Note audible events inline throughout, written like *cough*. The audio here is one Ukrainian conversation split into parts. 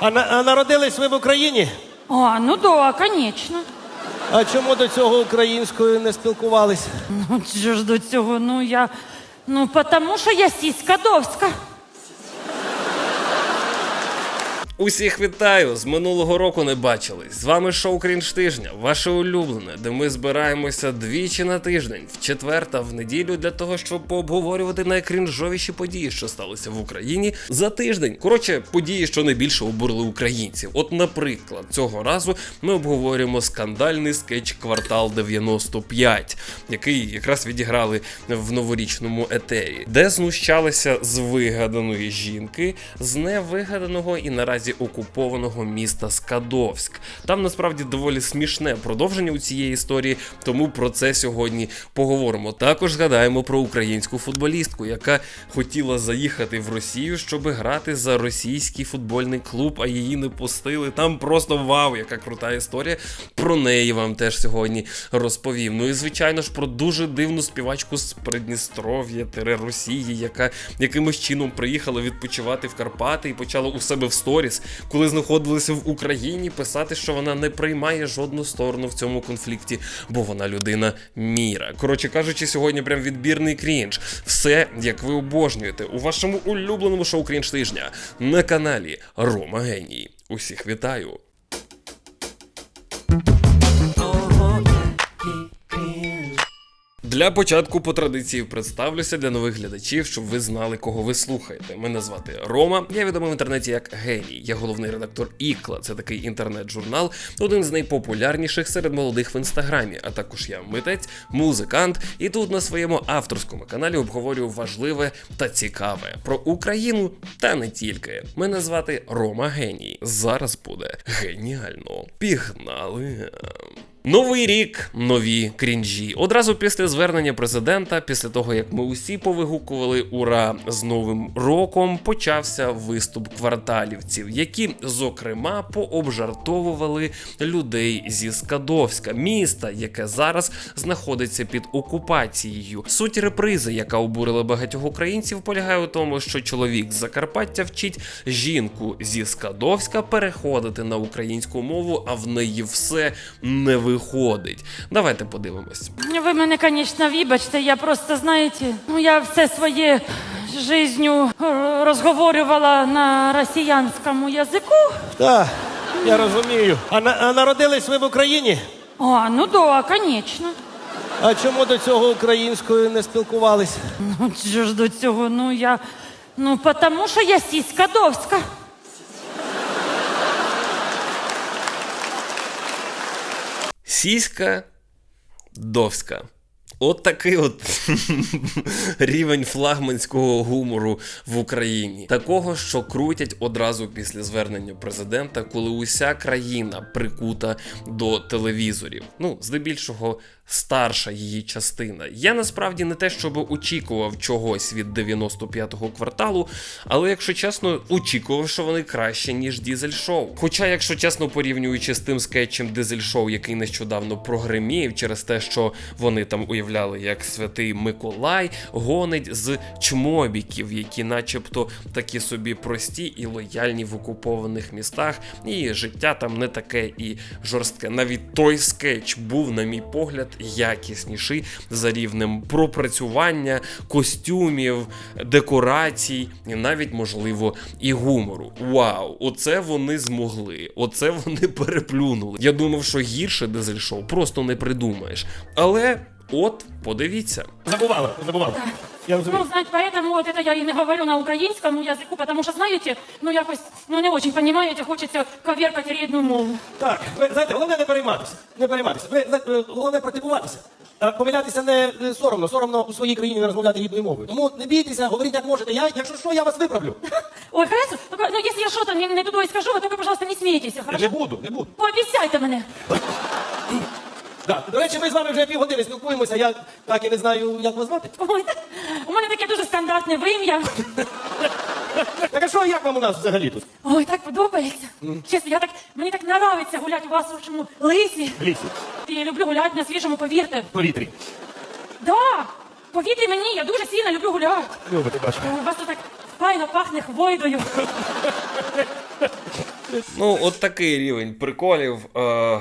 А, на- а народились ви в Україні? А, ну да, конечно. А чому до цього українською не спілкувались? Ну, чого ж до цього, ну я. Ну, тому що я сіська довська. Усіх вітаю! З минулого року не бачились. З вами шоу Крінж тижня, ваше улюблене, де ми збираємося двічі на тиждень, в четвер та в неділю для того, щоб пообговорювати найкрінжовіші події, що сталися в Україні за тиждень. Коротше, події, що найбільше обурили українців. От, наприклад, цього разу ми обговорюємо скандальний скетч Квартал 95, який якраз відіграли в новорічному етері, де знущалися з вигаданої жінки, з невигаданого і наразі окупованого міста Скадовськ. Там насправді доволі смішне продовження у цієї історії, тому про це сьогодні поговоримо. Також згадаємо про українську футболістку, яка хотіла заїхати в Росію, щоб грати за російський футбольний клуб, а її не пустили. Там просто вау, яка крута історія. Про неї вам теж сьогодні розповім. Ну і звичайно ж про дуже дивну співачку з Придністров'я Росії, яка якимось чином приїхала відпочивати в Карпати і почала у себе в сторіс, коли знаходилися в Україні, писати, що вона не приймає жодну сторону в цьому конфлікті, бо вона людина міра. Коротше кажучи, сьогодні прям відбірний крінж. Все, як ви обожнюєте, у вашому улюбленому шоу крінж тижня на каналі Рома Геній. Усіх вітаю! Для початку по традиції представлюся для нових глядачів, щоб ви знали, кого ви слухаєте. Мене звати Рома. Я відомий в інтернеті як Геній. Я головний редактор Ікла. Це такий інтернет-журнал, один з найпопулярніших серед молодих в інстаграмі. А також я митець, музикант, і тут на своєму авторському каналі обговорюю важливе та цікаве про Україну та не тільки. Мене звати Рома Геній. Зараз буде геніально. Пігнали. Новий рік, нові крінжі. Одразу після звернення президента, після того як ми усі повигукували ура з новим роком, почався виступ кварталівців, які, зокрема, пообжартовували людей зі Скадовська, міста, яке зараз знаходиться під окупацією. Суть репризи, яка обурила багатьох українців, полягає у тому, що чоловік з Закарпаття вчить жінку зі Скадовська переходити на українську мову, а в неї все не виходить. Давайте подивимось. Ви мене, звісно, вибачте, я просто, знаєте, ну я все своє жизнью е, розговорювала на росіянському язику. Так, я розумію. А, на- а народились ви в Україні? А, ну да, конечно. А чому до цього українською не спілкувались? Ну, що ж до цього, ну я. Ну, потому що я сіська довська. Сіська Довська. От такий от *laughs* рівень флагманського гумору в Україні. Такого, що крутять одразу після звернення президента, коли уся країна прикута до телевізорів. Ну, здебільшого, старша її частина. Я насправді не те, щоб очікував чогось від 95-го кварталу, але якщо чесно, очікував, що вони краще, ніж Дізель Шоу. Хоча, якщо чесно, порівнюючи з тим скетчем Дизель Шоу, який нещодавно прогремів через те, що вони там уявляли, як святий Миколай гонить з чмобіків, які, начебто, такі собі прості і лояльні в окупованих містах, і життя там не таке і жорстке. Навіть той скетч був, на мій погляд, якісніший за рівнем пропрацювання, костюмів, декорацій, і навіть, можливо, і гумору. Вау, оце вони змогли, оце вони *laughs* переплюнули. Я думав, що гірше дизель шоу просто не придумаєш. Але от, подивіться. Забувала, забувала. Я розумію. Ну, знаете, поэтому вот это я и не говорю на украинском языку, потому что, знаете, ну якось, ну не очень понимаете, хочется коверкать рідну мову. Так, ви знаєте, головне не перейматися. Не перейматися. Ви знаєте, е, головне практикуватися. А помилятися не не соромно, соромно у своїй країні не розмовляти рідною мовою. Тому не бійтеся, говоріть як можете. Я, якщо що, я вас виправлю. Ой, хорошо, только, ну если я что-то не, не туда и скажу, вы только, пожалуйста, не смейтесь, Не хорошо? буду, не буду. Пообіцяйте мене. Да. До речі, ми з вами вже півгодини спілкуємося. Я так і не знаю, як вас звати. Ой, у мене таке дуже стандартне вим'я. Так а що, як вам у нас взагалі тут? Ой, так подобається. Чесно, я так, мені так нравиться гуляти у вас у вашому лисі. В лісі, Я люблю гуляти на свіжому повірте. в повітрі. Да, повітрі мені, я дуже сильно люблю гуляти. Любите, бачу. Ой, У вас тут так файно пахне хвойдою. Ну, от такий рівень приколів е,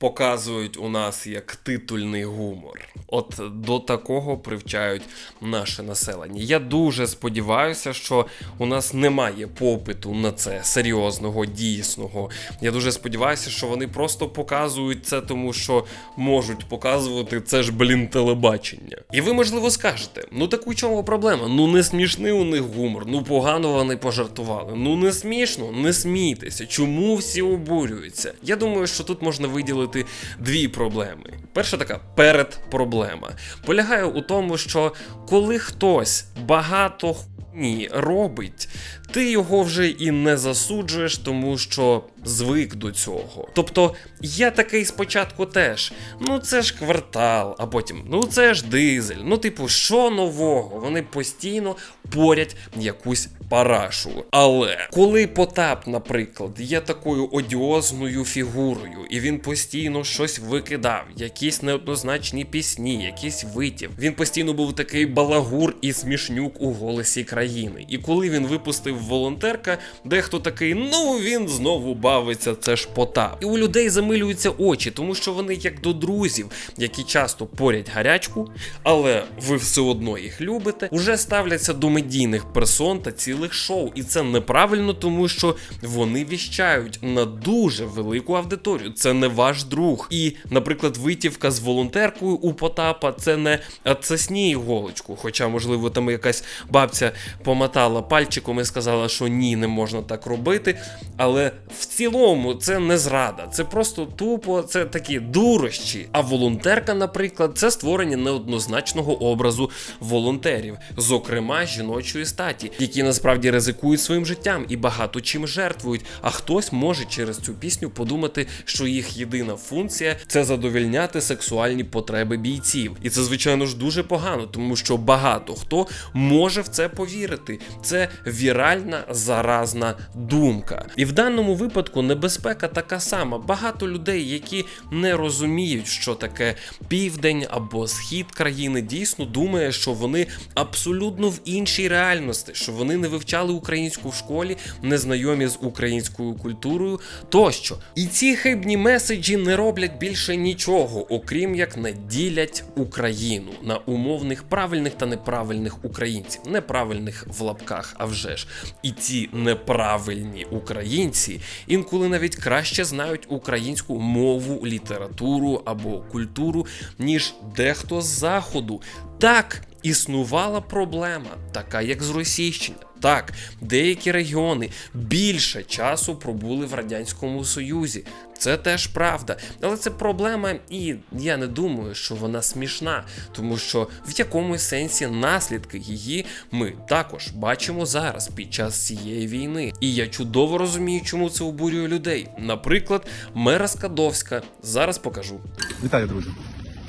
показують у нас як титульний гумор. От до такого привчають наше населення. Я дуже сподіваюся, що у нас немає попиту на це серйозного, дійсного. Я дуже сподіваюся, що вони просто показують це, тому що можуть показувати це ж, блін, телебачення. І ви, можливо, скажете: ну так у чому проблема? Ну не смішний у них гумор, ну погано вони пожартували. Ну не смішно, не смійтеся. Чому всі обурюються? Я думаю, що тут можна виділити дві проблеми. Перша така передпроблема полягає у тому, що коли хтось багато хуйні робить, ти його вже і не засуджуєш, тому що звик до цього. Тобто я такий спочатку теж. Ну це ж квартал, а потім ну це ж дизель. Ну, типу, що нового? Вони постійно порять якусь парашу. Але коли Потап, наприклад, є такою одіозною фігурою, і він постійно щось викидав, якісь неоднозначні пісні, якісь витів. Він постійно був такий балагур і смішнюк у голосі країни. І коли він випустив волонтерка, дехто такий, ну він знову бавиться, це ж Потап. І у людей замилюються очі, тому що вони як до друзів, які часто порять гарячку, але ви все одно їх любите, уже ставляться до медійних персон та цілих шоу. І це неправильно, тому що вони віщають на дуже велику аудиторію. Це не ваш друг. І, наприклад, витівка з волонтеркою у Потапа це не отсосні іголочку. Хоча, можливо, там якась бабця помотала пальчиком і сказала, що ні, не можна так робити. Але в цілому це не зрада, це просто тупо, це такі дурощі. А волонтерка, наприклад, це створення неоднозначного образу волонтерів, зокрема жіночої статі, які насправді ризикують своїм життям і багато чим жертвують. А хтось може через цю пісню подумати, що їх єдина функція це задовільняти сексуальні потреби бійців. І це, звичайно ж, дуже погано, тому що багато хто може в це повірити. Це віральна заразна думка. І в даному випадку небезпека така сама. Багато людей, які не розуміють, що таке південь або схід країни, дійсно думає, що вони абсолютно в іншій реальності, що вони не вивчали українську в школі, не знайомі з українською культурою тощо. І ці хибні меседжі не роблять більше нічого, окрім як наділять Україну на умовних правильних та неправильних українців, неправильних в лапках, а вже ж. І ці неправильні українці інколи навіть краще знають українську мову, літературу або культуру, ніж дехто з заходу. Так існувала проблема, така як з Російщина. Так, деякі регіони більше часу пробули в Радянському Союзі. Це теж правда. Але це проблема, і я не думаю, що вона смішна, тому що в якомусь сенсі наслідки її ми також бачимо зараз під час цієї війни. І я чудово розумію, чому це обурює людей. Наприклад, мера Скадовська. Зараз покажу. Вітаю, друзі.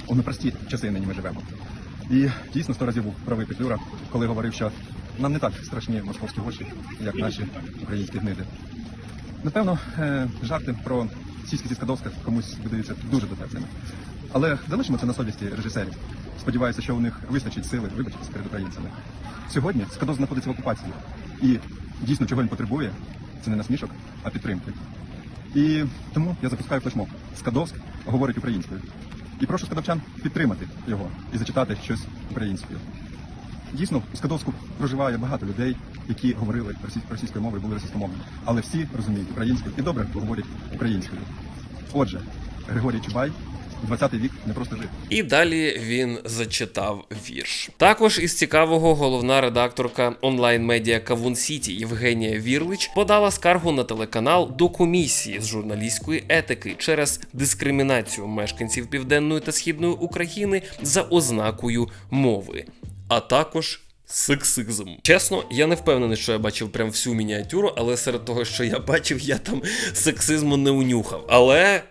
У непрості часи нині ми живемо. І дійсно сто разів був правий Петлюра, коли говорив, що нам не так страшні московські гроші, як наші українські гниди. Напевно, е, жарти про сіськи зі Скадовська комусь видаються дуже дотепними. Але залишимо це на совісті режисерів. Сподіваюся, що у них вистачить сили вибачитися перед українцями. Сьогодні Скадов знаходиться в окупації. І дійсно, чого він потребує, це не насмішок, а підтримки. І тому я запускаю флешмоб. Скадовськ говорить українською. І прошу скадовчан підтримати його і зачитати щось українською. Дійсно, у Скадовську проживає багато людей, які говорили російською мовою, були російськомовними. Але всі розуміють українською і добре говорять українською. Отже, Григорій Чубай, 20 вік не просто жив. І далі він зачитав вірш. Також із цікавого головна редакторка онлайн-медіа Кавун Сіті Євгенія Вірлич подала скаргу на телеканал до комісії з журналістської етики через дискримінацію мешканців південної та східної України за ознакою мови, а також. Сексизм. Чесно, я не впевнений, що я бачив прям всю мініатюру, але серед того, що я бачив, я там сексизму не унюхав. Але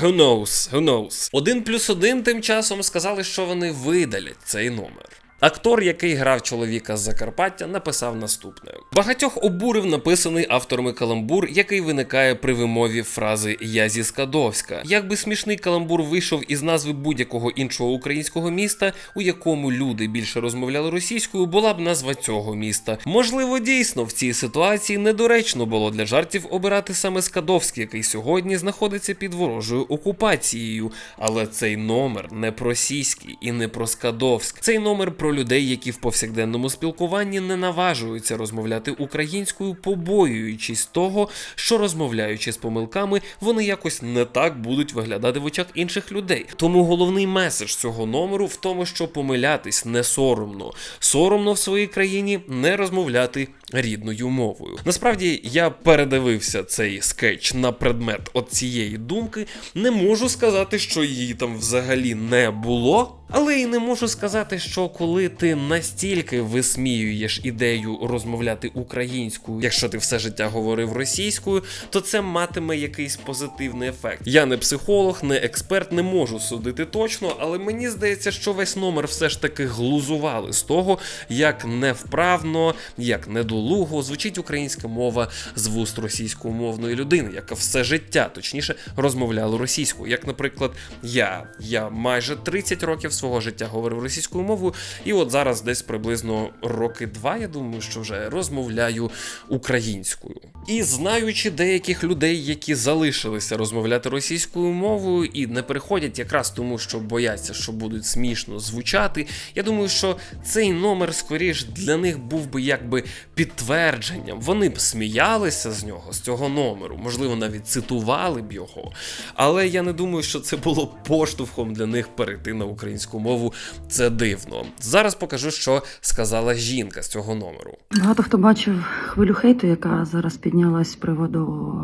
Who knows, who knows. Один плюс один тим часом сказали, що вони видалять цей номер. Актор, який грав чоловіка з Закарпаття, написав наступне: багатьох обурив написаний авторами каламбур, який виникає при вимові фрази Я зі Скадовська. Якби смішний каламбур вийшов із назви будь-якого іншого українського міста, у якому люди більше розмовляли російською, була б назва цього міста. Можливо, дійсно в цій ситуації недоречно було для жартів обирати саме Скадовськ, який сьогодні знаходиться під ворожою окупацією. Але цей номер не про сіський і не про Скадовськ. Цей номер про людей, які в повсякденному спілкуванні не наважуються розмовляти українською, побоюючись того, що розмовляючи з помилками, вони якось не так будуть виглядати в очах інших людей. Тому головний меседж цього номеру в тому, що помилятись не соромно. Соромно в своїй країні не розмовляти рідною мовою. Насправді я передивився цей скетч на предмет от цієї думки. Не можу сказати, що її там взагалі не було. Але й не можу сказати, що коли ти настільки висміюєш ідею розмовляти українською, якщо ти все життя говорив російською, то це матиме якийсь позитивний ефект. Я не психолог, не експерт, не можу судити точно, але мені здається, що весь номер все ж таки глузували з того, як невправно, як недолуго звучить українська мова з вуст російськомовної людини, яка все життя, точніше, розмовляла російською. Як, наприклад, я. Я майже 30 років свого життя говорив російською мовою, і от зараз десь приблизно роки два, я думаю, що вже розмовляю українською. І знаючи деяких людей, які залишилися розмовляти російською мовою і не переходять якраз тому, що бояться, що будуть смішно звучати. Я думаю, що цей номер скоріш для них був би якби підтвердженням. Вони б сміялися з нього, з цього номеру, можливо, навіть цитували б його. Але я не думаю, що це було поштовхом для них перейти на українську мову. Це дивно. Зараз покажу, що сказала жінка з цього номеру. Багато хто бачив хвилю хейту, яка зараз піднялась з приводу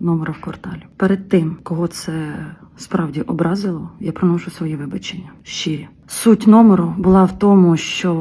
номера в кварталі. Перед тим, кого це справді образило, я приношу свої вибачення. Щирі. Суть номеру була в тому, що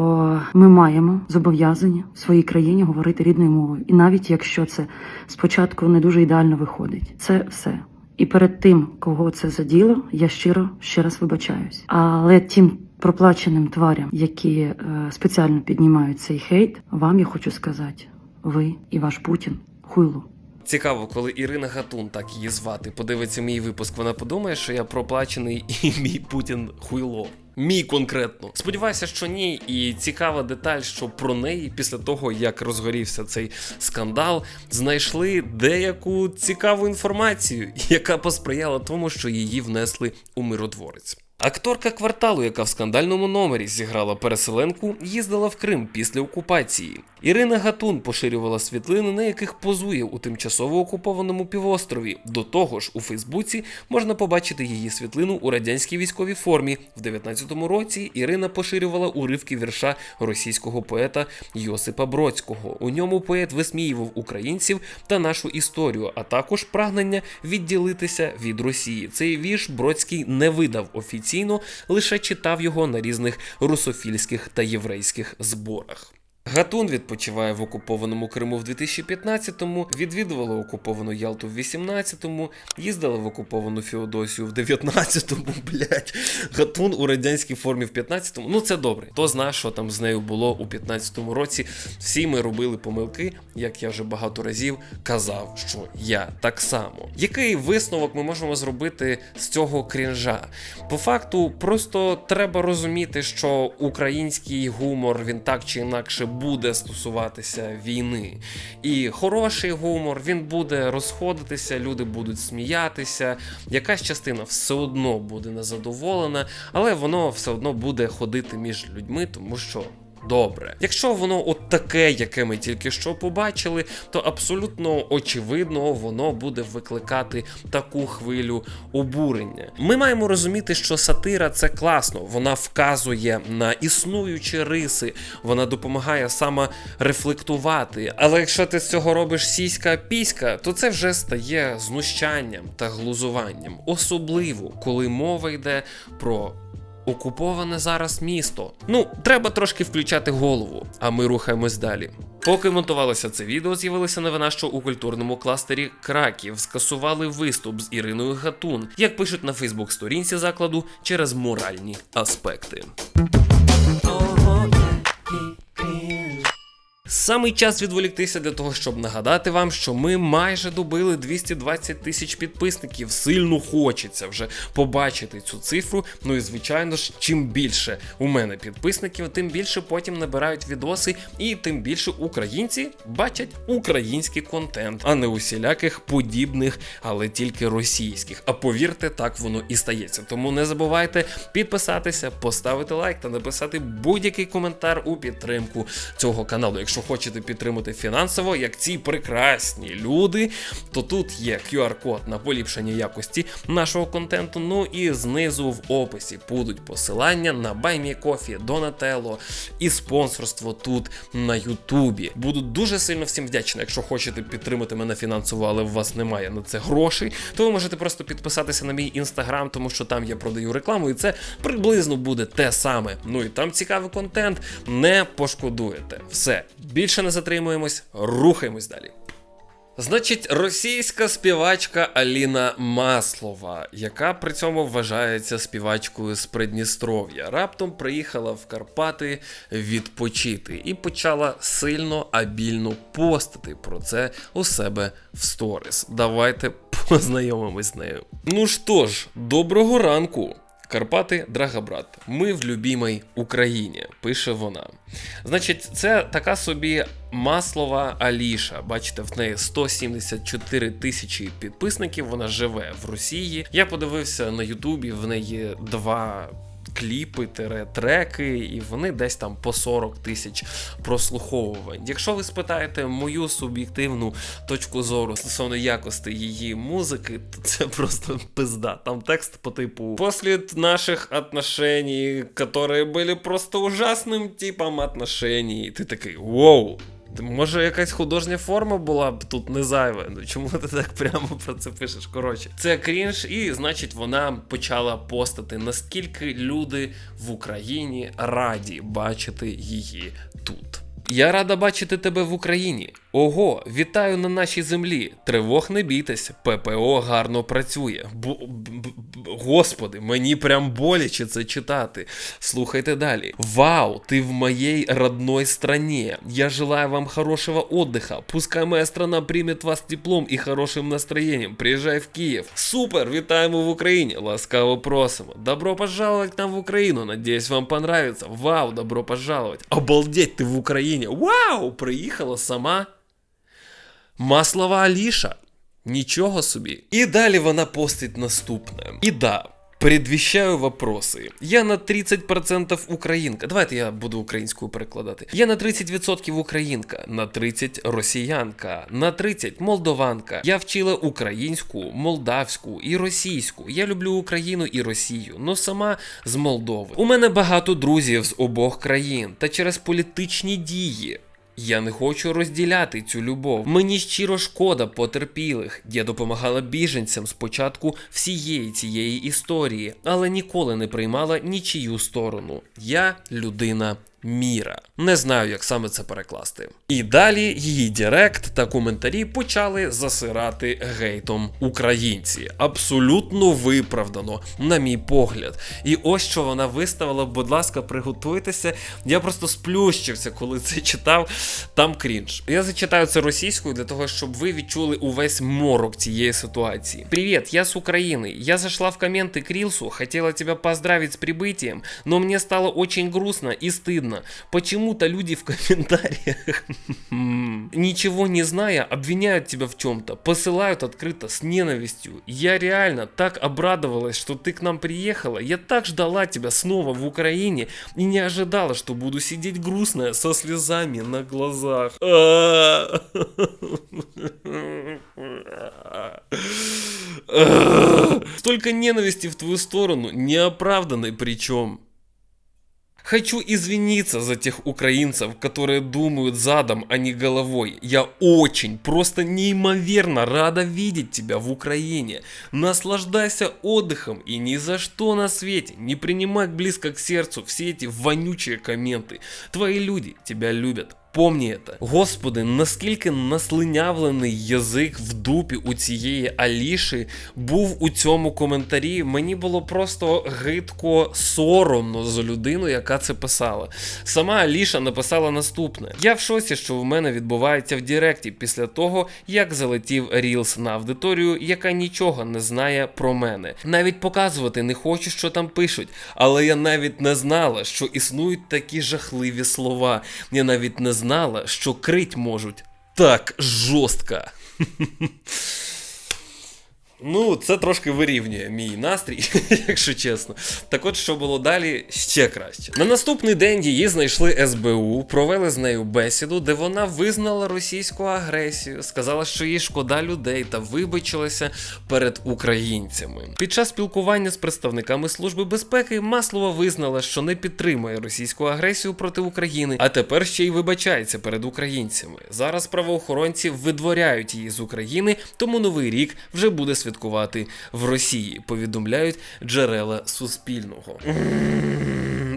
ми маємо зобов'язані в своїй країні говорити рідною мовою, і навіть якщо це спочатку не дуже ідеально виходить, це все. І перед тим, кого це заділо, я щиро ще раз вибачаюсь. Але тим проплаченим тварям, які е, спеціально піднімають цей хейт, вам я хочу сказати: ви і ваш Путін хуйло. Цікаво, коли Ірина Гатун, так її звати, подивиться мій випуск, вона подумає, що я проплачений і мій Путін хуйло. Мій конкретно. Сподіваюся, що ні. І цікава деталь, що про неї після того, як розгорівся цей скандал, знайшли деяку цікаву інформацію, яка посприяла тому, що її внесли у миротворець. Акторка кварталу, яка в скандальному номері зіграла переселенку, їздила в Крим після окупації. Ірина Гатун поширювала світлини, на яких позує у тимчасово окупованому півострові. До того ж, у Фейсбуці можна побачити її світлину у радянській військовій формі. В 19-му році Ірина поширювала уривки вірша російського поета Йосипа Бродського. У ньому поет висміював українців та нашу історію, а також прагнення відділитися від Росії. Цей вірш Бродський не видав офіційно, лише читав його на різних русофільських та єврейських зборах. Гатун відпочиває в окупованому Криму в 2015-му, відвідувала окуповану Ялту в 18-му, їздила в окуповану Феодосію в 19-му, *laughs* блять. Гатун у радянській формі в 15-му. Ну це добре. Хто знає, що там з нею було у 15-му році. Всі ми робили помилки, як я вже багато разів казав, що я так само. Який висновок ми можемо зробити з цього крінжа? По факту, просто треба розуміти, що український гумор він так чи інакше буде стосуватися війни. І хороший гумор він буде розходитися, люди будуть сміятися. Якась частина все одно буде незадоволена, але воно все одно буде ходити між людьми, тому що. Добре, якщо воно от таке, яке ми тільки що побачили, то абсолютно очевидно воно буде викликати таку хвилю обурення. Ми маємо розуміти, що сатира це класно, вона вказує на існуючі риси, вона допомагає саме рефлектувати. Але якщо ти з цього робиш сіська піська, то це вже стає знущанням та глузуванням, особливо коли мова йде про окуповане зараз місто. Ну, треба трошки включати голову, а ми рухаємось далі. Поки монтувалося це відео, з'явилася новина, що у культурному кластері Краків скасували виступ з Іриною Гатун, як пишуть на Фейсбук сторінці закладу через моральні аспекти. Самий час відволіктися для того, щоб нагадати вам, що ми майже добили 220 тисяч підписників. Сильно хочеться вже побачити цю цифру. Ну і звичайно ж, чим більше у мене підписників, тим більше потім набирають відоси, і тим більше українці бачать український контент, а не усіляких подібних, але тільки російських. А повірте, так воно і стається. Тому не забувайте підписатися, поставити лайк та написати будь-який коментар у підтримку цього каналу. Якщо хочете підтримати фінансово, як ці прекрасні люди, то тут є QR-код на поліпшення якості нашого контенту. Ну і знизу в описі будуть посилання на BuyMeCoffee, Donatello і спонсорство тут на Ютубі. Буду дуже сильно всім вдячний, якщо хочете підтримати мене фінансово, але у вас немає на це грошей, то ви можете просто підписатися на мій інстаграм, тому що там я продаю рекламу, і це приблизно буде те саме. Ну і там цікавий контент. Не пошкодуєте. Все більше не затримуємось, рухаємось далі. Значить, російська співачка Аліна Маслова, яка при цьому вважається співачкою з Придністров'я, раптом приїхала в Карпати відпочити і почала сильно абільно постити про це у себе в сторіс. Давайте *laughs* познайомимось з нею. Ну що ж, доброго ранку. Карпати, Драгобрат, ми в любімій Україні, пише вона. Значить, це така собі маслова Аліша. Бачите, в неї 174 тисячі підписників. Вона живе в Росії. Я подивився на Ютубі, в неї два. Кліпи, треки, і вони десь там по 40 тисяч прослуховувань. Якщо ви спитаєте мою суб'єктивну точку зору стосовно якості її музики, то це просто пизда. Там текст по типу «Послід наших отношений, которые были просто ужасним типом отношений. Ти такий воу. Може, якась художня форма була б тут не зайва. Ну чому ти так прямо про це пишеш? Коротше, це крінж, і значить вона почала постати, наскільки люди в Україні раді бачити її тут. Я рада бачити тебе в Україні. Ого, вітаю на нашій землі. Тривог не бійтесь, ППО гарно працює. Б- господи, мені прям боляче це читати. Слухайте далі. Вау, ты в моей родной стране. Я желаю вам хорошего отдыха. Пускай моя страна примет вас теплом и хорошим настроением. Приезжай в Киев. Супер, вітаємо в Україні. Ласкаво просимо. Добро пожаловать нам в Україну. Надеюсь, вам понравится. Вау, добро пожаловать. Обалдеть, ти в Україні. Вау, приїхала сама. Маслова Аліша. Нічого собі. І далі вона постить наступне. І да. Предвіщаю вопроси. Я на 30% українка. Давайте я буду українською перекладати. Я на 30% українка, на 30 росіянка, на 30 молдованка. Я вчила українську, молдавську і російську. Я люблю Україну і Росію, но сама з Молдови. У мене багато друзів з обох країн, та через політичні дії. Я не хочу розділяти цю любов. Мені щиро шкода потерпілих. Я допомагала біженцям спочатку всієї цієї історії, але ніколи не приймала нічию сторону. Я людина. Міра. Не знаю, як саме це перекласти. І далі її директ та коментарі почали засирати гейтом українці. Абсолютно виправдано, на мій погляд. І ось що вона виставила, будь ласка, приготуйтеся. Я просто сплющився, коли це читав. Там крінж. Я зачитаю це російською для того, щоб ви відчули увесь морок цієї ситуації. Привіт, я з України. Я зашла в комменты к Рилсу, хотела тебя поздравить с прибытием, но мне стало очень грустно и стыдно. Почему-то люди в комментариях, ничего не зная, обвиняют тебя в чем-то, посылают открыто с ненавистью. Я реально так обрадовалась, что ты к нам приехала. Я так ждала тебя снова в Украине и не ожидала, что буду сидеть грустная со слезами на глазах. Столько ненависти в твою сторону, неоправданной причем. Хочу извиниться за тех украинцев, которые думают задом, а не головой. Я очень, просто неимоверно рада видеть тебя в Украине. Наслаждайся отдыхом и ни за что на свете не принимай близко к сердцу все эти вонючие комменты. Твои люди тебя любят. Помнієте, господи, наскільки наслинявлений язик в дупі у цієї Аліші був у цьому коментарі. Мені було просто гидко соромно за людину, яка це писала. Сама Аліша написала наступне: Я в шоці, що в мене відбувається в Діректі після того, як залетів Рілс на аудиторію, яка нічого не знає про мене. Навіть показувати не хочу, що там пишуть, але я навіть не знала, що існують такі жахливі слова. Я навіть не знала, що крить можуть так жорстко. *laughs* Ну, це трошки вирівнює мій настрій, *laughs* якщо чесно. Так от, що було далі, ще краще. На наступний день її знайшли СБУ, провели з нею бесіду, де вона визнала російську агресію, сказала, що їй шкода людей та вибачилася перед українцями. Під час спілкування з представниками Служби безпеки Маслова визнала, що не підтримує російську агресію проти України, а тепер ще й вибачається перед українцями. Зараз правоохоронці видворяють її з України, тому новий рік вже буде святкувати в Росії. Повідомляють джерела Суспільного.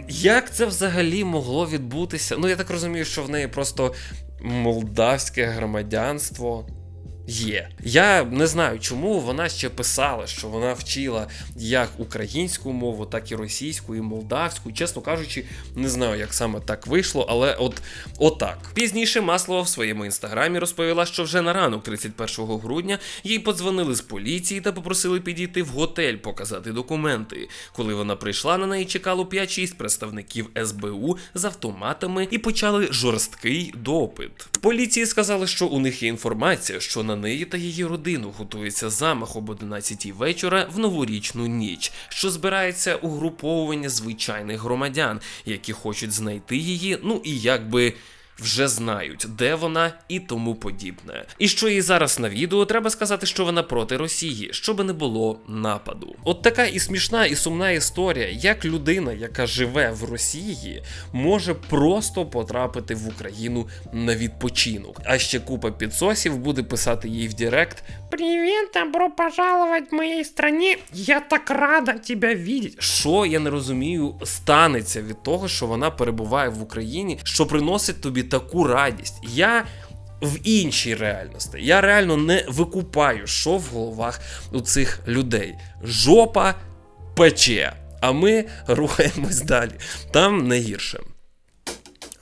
Як це взагалі могло відбутися? Ну я так розумію, що в неї просто молдавське громадянство. Є. Я не знаю, чому вона ще писала, що вона вчила як українську мову, так і російську, і молдавську. Чесно кажучи, не знаю, як саме так вийшло, але от отак. Пізніше Маслова в своєму інстаграмі розповіла, що вже на ранок 31 грудня їй подзвонили з поліції та попросили підійти в готель показати документи. Коли вона прийшла, на неї чекало 5-6 представників СБУ з автоматами і почали жорсткий допит. Поліції сказали, що у них є інформація, що на неї та її родину готується замах об 11 вечора в новорічну ніч, що збирається угруповування звичайних громадян, які хочуть знайти її, ну і якби. Вже знають, де вона і тому подібне. І що їй зараз на відео треба сказати, що вона проти Росії, щоби не було нападу. От така і смішна, і сумна історія, як людина, яка живе в Росії, може просто потрапити в Україну на відпочинок. А ще купа підсосів буде писати їй в Директ: Привіт, добро пожаловать в моїй страні. Я так рада тебе видеть. Що я не розумію, станеться від того, що вона перебуває в Україні, що приносить тобі таку радість. Я. В іншій реальності я реально не викупаю, що в головах у цих людей. Жопа пече, а ми рухаємось далі. Там не гірше.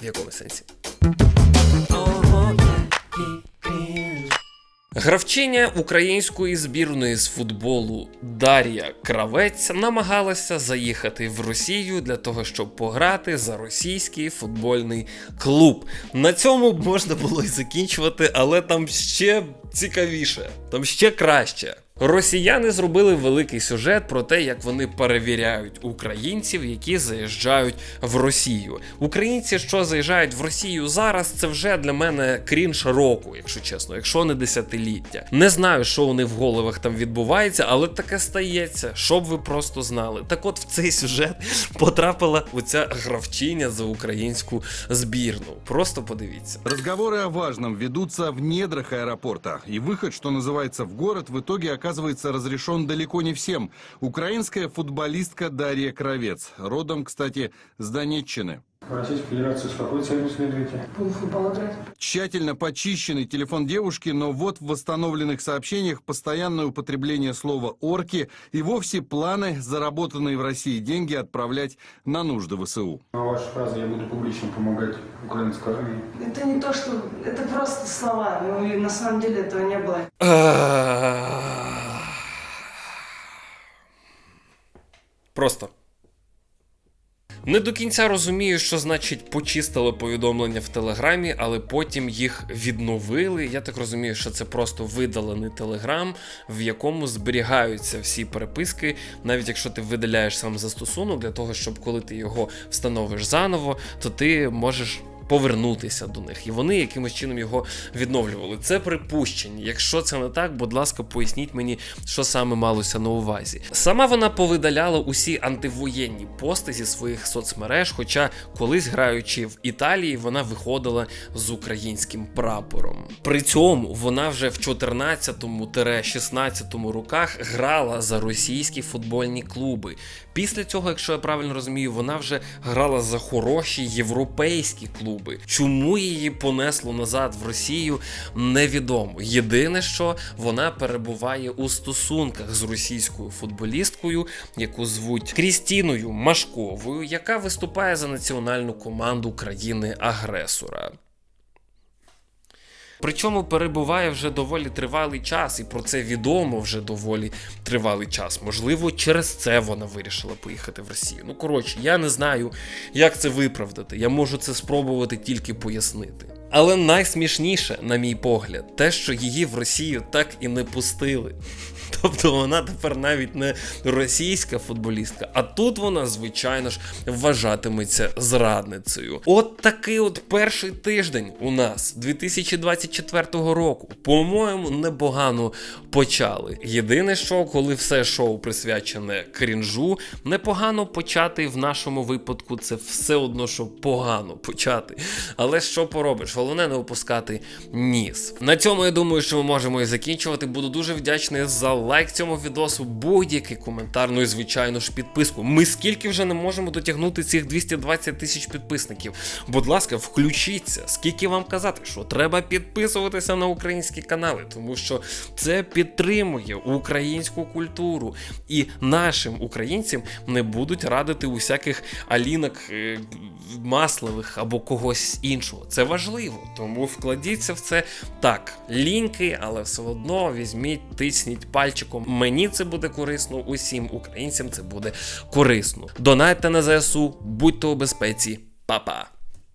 В якому сенсі? Гравчиня української збірної з футболу Дар'я Кравець намагалася заїхати в Росію для того, щоб пограти за російський футбольний клуб. На цьому можна було і закінчувати, але там ще цікавіше, там ще краще. Росіяни зробили великий сюжет про те, як вони перевіряють українців, які заїжджають в Росію. Українці, що заїжджають в Росію зараз, це вже для мене крінж року, якщо чесно, якщо не десятиліття. Не знаю, що у них в головах там відбувається, але таке стається, щоб ви просто знали. Так от в цей сюжет потрапила оця гравчиня за українську збірну. Просто подивіться. Разговоры о важном ведутся в недрах аэропорта. И выход, что называется, в город в итоге оказывается разрешен далеко не всем. Украинская футболистка Дарья Кровец. Родом, кстати, с Донеччины. Российскую Федерацию с какой целью следуете? Тщательно почищенный телефон девушки, но вот в восстановленных сообщениях постоянное употребление слова «орки» и вовсе планы, заработанные в России деньги, отправлять на нужды ВСУ. А ваша фраза «я буду публично помогать украинской армии» Это не то, что... Это просто слова. Ну, и на самом деле этого не было. Просто. Не до кінця розумію, що значить почистили повідомлення в Телеграмі, але потім їх відновили. Я так розумію, що це просто видалений телеграм, в якому зберігаються всі переписки, навіть якщо ти видаляєш сам застосунок, для того, щоб коли ти його встановиш заново, то ти можеш. Повернутися до них, і вони якимось чином його відновлювали. Це припущення. Якщо це не так, будь ласка, поясніть мені, що саме малося на увазі. Сама вона повидаляла усі антивоєнні пости зі своїх соцмереж. Хоча колись граючи в Італії, вона виходила з українським прапором. При цьому вона вже в 14-16 роках грала за російські футбольні клуби. Після цього, якщо я правильно розумію, вона вже грала за хороші європейські клуби. Чому її понесло назад в Росію, невідомо. Єдине, що вона перебуває у стосунках з російською футболісткою, яку звуть Крістіною Машковою, яка виступає за національну команду країни-агресора. Причому перебуває вже доволі тривалий час, і про це відомо вже доволі тривалий час. Можливо, через це вона вирішила поїхати в Росію. Ну коротше, я не знаю, як це виправдати. Я можу це спробувати тільки пояснити. Але найсмішніше, на мій погляд, те, що її в Росію так і не пустили. Тобто вона тепер навіть не російська футболістка, а тут вона, звичайно ж, вважатиметься зрадницею. От такий от перший тиждень у нас 2024 року. По-моєму, непогано почали. Єдине, що коли все шоу присвячене крінжу, непогано почати в нашому випадку. Це все одно, що погано почати. Але що поробиш? Головне не опускати ніс. На цьому я думаю, що ми можемо і закінчувати. Буду дуже вдячний за лайк цьому відосу, будь-який коментар, ну і звичайно ж підписку. Ми скільки вже не можемо дотягнути цих 220 тисяч підписників. Будь ласка, включіться. Скільки вам казати, що треба підписуватися на українські канали, тому що це підтримує українську культуру, і нашим українцям не будуть радити усяких алінок е, маслових або когось іншого. Це важливо, тому вкладіться в це так. Ліньки, але все одно візьміть, тисніть пальчиком. Мені це буде корисно, усім українцям це буде корисно. Донайте на ЗСУ, будьте у безпеці, Па-па!